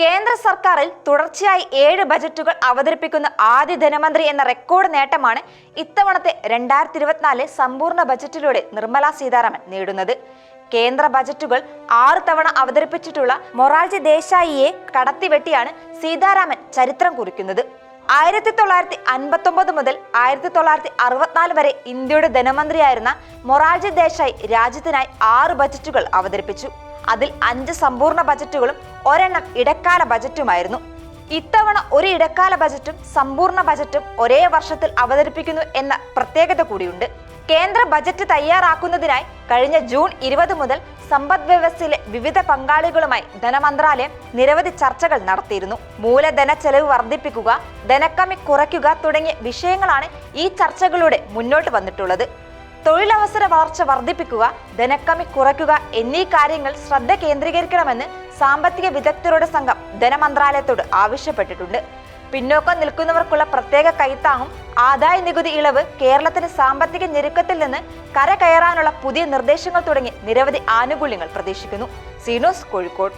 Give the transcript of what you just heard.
കേന്ദ്ര സർക്കാരിൽ തുടർച്ചയായി ഏഴ് ബജറ്റുകൾ അവതരിപ്പിക്കുന്ന ആദ്യ ധനമന്ത്രി എന്ന റെക്കോർഡ് നേട്ടമാണ് ഇത്തവണത്തെ രണ്ടായിരത്തി ഇരുപത്തിനാല് സമ്പൂർണ ബജറ്റിലൂടെ നിർമ്മല സീതാരാമൻ നേടുന്നത്. കേന്ദ്ര ബജറ്റുകൾ ആറ് തവണ അവതരിപ്പിച്ചിട്ടുള്ള മൊറാർജി ദേശായിയെ കടത്തിവെട്ടിയാണ് സീതാരാമൻ ചരിത്രം കുറിക്കുന്നത്. ആയിരത്തി തൊള്ളായിരത്തി അൻപത്തി ഒമ്പത് മുതൽ ആയിരത്തി തൊള്ളായിരത്തി അറുപത്തിനാല് വരെ ഇന്ത്യയുടെ ധനമന്ത്രിയായിരുന്ന മൊറാർജി ദേശായി രാജ്യത്തിനായി ആറ് ബജറ്റുകൾ അവതരിപ്പിച്ചു. അതിൽ അഞ്ച് സമ്പൂർണ ബജറ്റുകളും ഒരെണ്ണം ഇടക്കാല ബജറ്റുമായിരുന്നു. ഇത്തവണ ഒരു ഇടക്കാല ബജറ്റും സമ്പൂർണ ബജറ്റും ഒരേ വർഷത്തിൽ അവതരിപ്പിക്കുന്നു എന്ന പ്രത്യേകത കൂടിയുണ്ട്. കേന്ദ്ര ബജറ്റ് തയ്യാറാക്കുന്നതിനായി കഴിഞ്ഞ ജൂൺ ഇരുപത് മുതൽ സമ്പദ് വ്യവസ്ഥയിലെ വിവിധ പങ്കാളികളുമായി ധനമന്ത്രാലയം നിരവധി ചർച്ചകൾ നടത്തിയിരുന്നു. മൂലധന ചെലവ് വർദ്ധിപ്പിക്കുക ധനക്കമ്മി കുറയ്ക്കുക തുടങ്ങിയ വിഷയങ്ങളാണ് ഈ ചർച്ചകളിലൂടെ മുന്നോട്ട് വന്നിട്ടുള്ളത്. തൊഴിലവസര വളർച്ച വർദ്ധിപ്പിക്കുക ധനക്കമ്മി കുറയ്ക്കുക എന്നീ കാര്യങ്ങൾ ശ്രദ്ധ കേന്ദ്രീകരിക്കണമെന്ന് സാമ്പത്തിക വിദഗ്ധരുടെ സംഘം ധനമന്ത്രാലയത്തോട് ആവശ്യപ്പെട്ടിട്ടുണ്ട്. പിന്നോക്കം നിൽക്കുന്നവർക്കുള്ള പ്രത്യേക കൈത്താങ്ങും ആദായ നികുതി ഇളവ് കേരളത്തിന് സാമ്പത്തിക ഞെരുക്കത്തിൽ നിന്ന് കരകയറാനുള്ള പുതിയ നിർദ്ദേശങ്ങൾ തുടങ്ങി നിരവധി ആനുകൂല്യങ്ങൾ പ്രതീക്ഷിക്കുന്നു. സീനോസ് കോഴിക്കോട്.